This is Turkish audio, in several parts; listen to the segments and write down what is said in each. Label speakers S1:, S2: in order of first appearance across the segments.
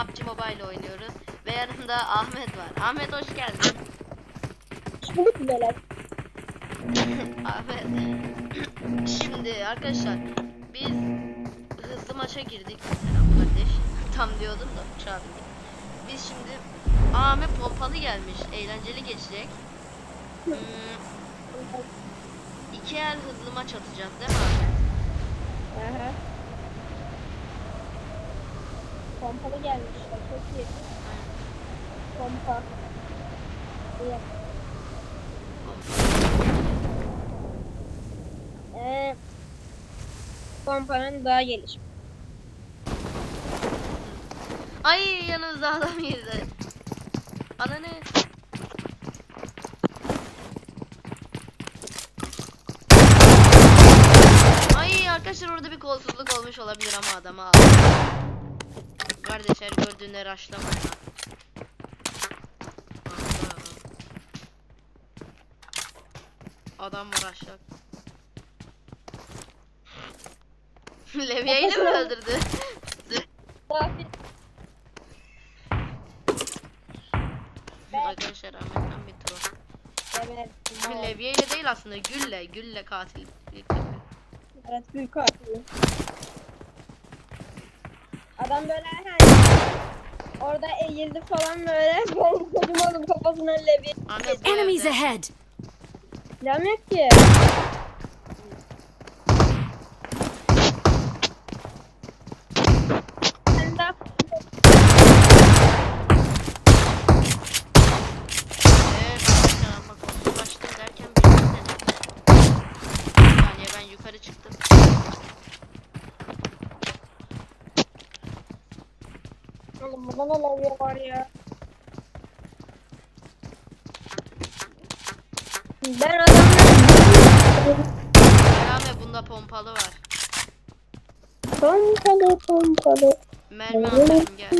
S1: PUBG Mobile oynuyoruz. Ve yanımda Ahmet var. Ahmet hoş geldin.
S2: Hoş bulduk beyler.
S1: Ahmet. Şimdi arkadaşlar biz hızlı maça girdik. Selam kardeş. Tam diyordum da uçağa. Biz şimdi Ahmet pompalı gelmiş. Eğlenceli geçecek. Hmm, iki el hızlı maç atacağız değil mi Ahmet?
S2: Aha. Pompalı gelmiş. Çok iyi. Pompa. İyi. Ee, pompanın daha gelişmiş.
S1: Ay yanımızda adam girdi. Ana ne? Ay arkadaşlar orada bir kolsuzluk olmuş olabilir ama adamı aldı. Kardeşler gördüğünde raşlama ya. Adam var aşağı. De mi öldürdü? Arkadaşlar Ahmet'ten bir troll.
S2: Evet.
S1: Levye ile değil aslında gülle. Gülle katil.
S2: Evet büyük katil. Adam böyle hani orada eğildi falan böyle. Ben oğlum kafasına levi.
S3: Enemies ahead!
S2: Silahım yok ki. Ben daha
S1: Evet arkadaşlar ama kolsuzlaştım derken bir saniye ben yukarı çıktım.
S2: Oğlum burada ne levye var ya? Ben adamla
S1: Ahmet bunda pompalı var.
S2: pompalı pompalı.
S1: Mermi atarım gel.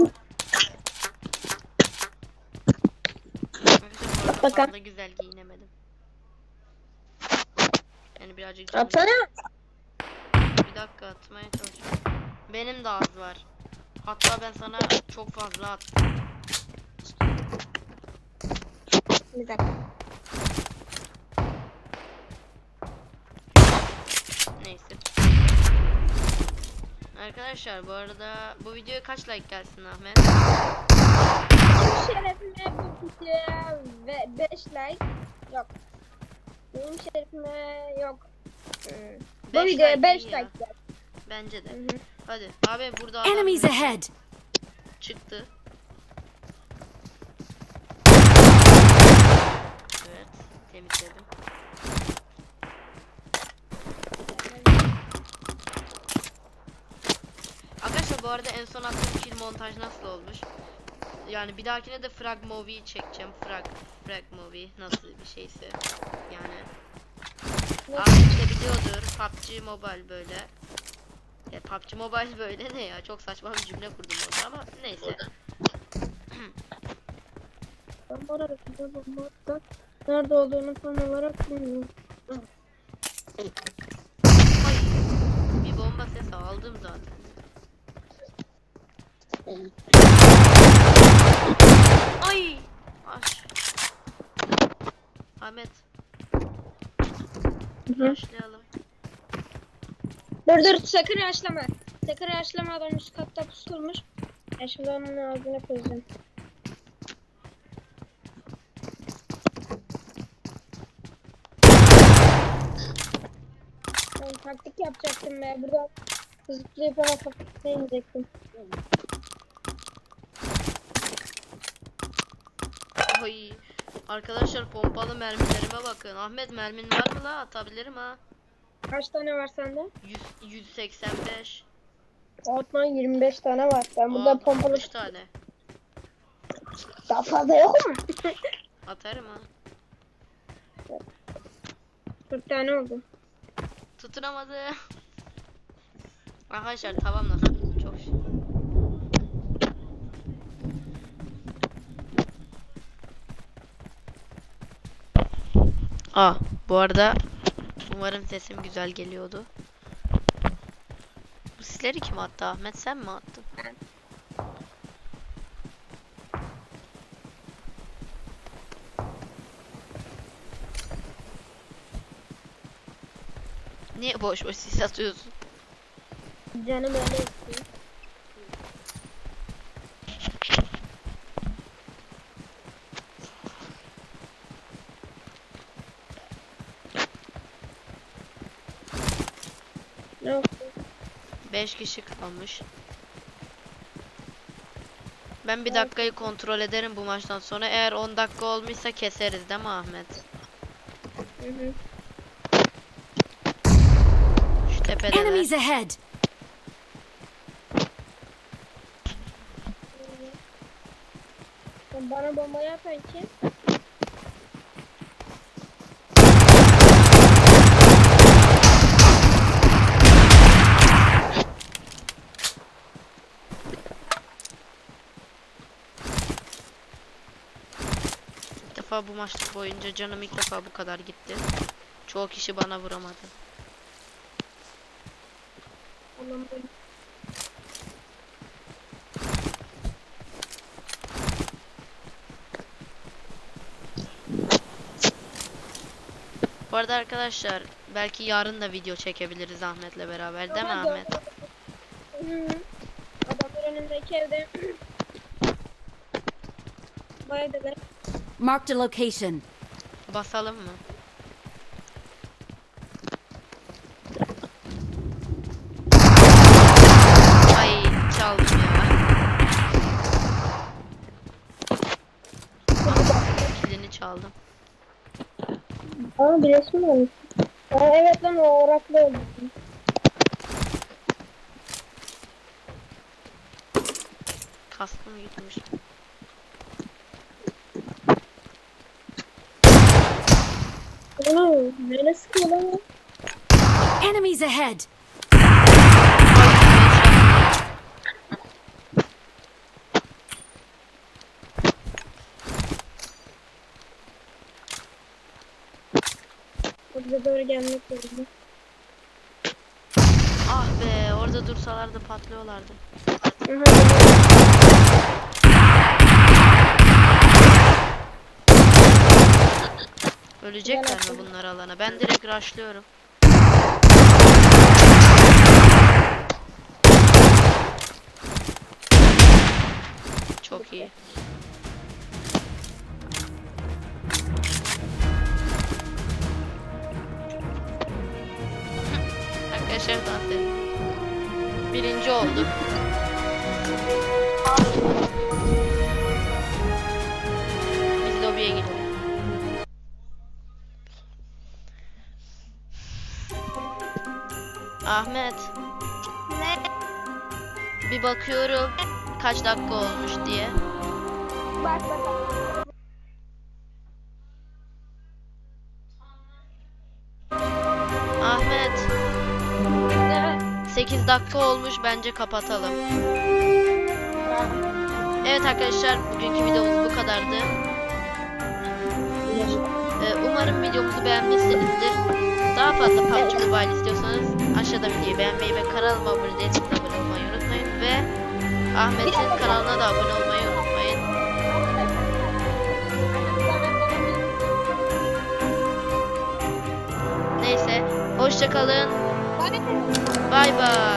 S1: Arada
S2: Bakalım.
S1: güzel giyinemedim. Yani birazcık
S2: Atsana.
S1: Bir dakika atmaya çalışıyorum. Benim de az var. Hatta ben sana çok fazla attım.
S2: Bir dakika.
S1: Neyse. Arkadaşlar bu arada bu videoya kaç like gelsin Ahmet?
S2: Benim şerefime bu videoya ve 5 like yok. Benim şerefime yok. Hmm. Bu
S1: Beş
S2: videoya
S1: like
S2: 5
S1: iyi
S2: like
S1: ya.
S2: gel.
S1: Bence de.
S2: Hı hı.
S1: Hadi. Abi burada adam
S3: Enemies ahead!
S1: çıktı. Evet. Temizledim. Arkadaşlar bu arada en son attığım kill montaj nasıl olmuş? Yani bir dahakine de frag movie çekeceğim. Frag frag movie nasıl bir şeyse. Yani Ahmet de biliyordur PUBG Mobile böyle. Ya PUBG Mobile böyle ne ya? Çok saçma bir cümle kurdum orada ama neyse.
S2: Ben bu arada size bulmakta nerede olduğunu tam olarak bilmiyorum.
S1: Ay, bir bomba sesi aldım zaten. Ay! Aş. Ahmet, başlayalım.
S2: Dur dur sakın yaşlama. Sakın yaşlama adam üst katta pusulmuş. Ben şimdi onun ağzına koyacağım. Ben taktik yapacaktım be. Burada zıplayıp ama kafasına inecektim.
S1: Ay. Arkadaşlar pompalı mermilerime bakın. Ahmet mermin var mı la? Atabilirim ha.
S2: Kaç tane var sende?
S1: 100, 185.
S2: Ortadan 25 tane var. Ben burada
S1: Aa,
S2: pompalı
S1: 60 tane.
S2: daha fazla yok mu?
S1: Atarım ha.
S2: 40 tane oldu.
S1: Tutunamadı. Arkadaşlar tamam nasıl? Çok şey. Aa, bu arada Umarım sesim güzel geliyordu. Bu sisleri kim attı Ahmet sen mi attın? Niye boş boş sis atıyorsun?
S2: Canım öyle istiyor.
S1: 5 kişi kalmış. Ben bir dakikayı kontrol ederim bu maçtan sonra. Eğer 10 dakika olmuşsa keseriz değil mi Ahmet?
S2: Hı hı.
S1: Şu tepede de.
S3: Enemies ahead!
S2: Bana bomba yapan kim?
S1: İlk defa bu maçlık boyunca canım ilk defa bu kadar gitti. Çoğu kişi bana vuramadı. Bu arada arkadaşlar belki yarın da video çekebiliriz Ahmet'le beraber değil mi Ahmet?
S2: Adamlar önümdeki evde. Bayağı da
S3: Marked a location.
S1: Basalım mı? Ay çaldım ya. Kilini çaldım.
S2: Aa bir resim olmuş. Aa, evet lan o oraklı oldu.
S1: Kaskım gitmiş.
S2: Ana nereye sıkıyor lan?
S3: Enemies ahead!
S2: Burada doğru gelmek zorunda.
S1: Ah be orada dursalardı patlıyorlardı. Ölecekler mi bunlar alana? Ben direkt rushlıyorum. Çok iyi. Arkadaşlar edin. Birinci olduk. Ahmet.
S2: Ne?
S1: Bir bakıyorum kaç dakika olmuş diye.
S2: Bak bak.
S1: Ahmet
S2: Ne?
S1: 8 dakika olmuş bence kapatalım. Evet arkadaşlar bugünkü videomuz bu kadardı. Ee, umarım videomuzu beğenmişsinizdir. Daha fazla PUBG Mobile istiyorsanız aşağıda videoyu beğenmeyi ve kanalıma abone değilseniz abone olmayı unutmayın ve Ahmet'in kanalına da abone olmayı unutmayın. Neyse hoşçakalın. Bay bay.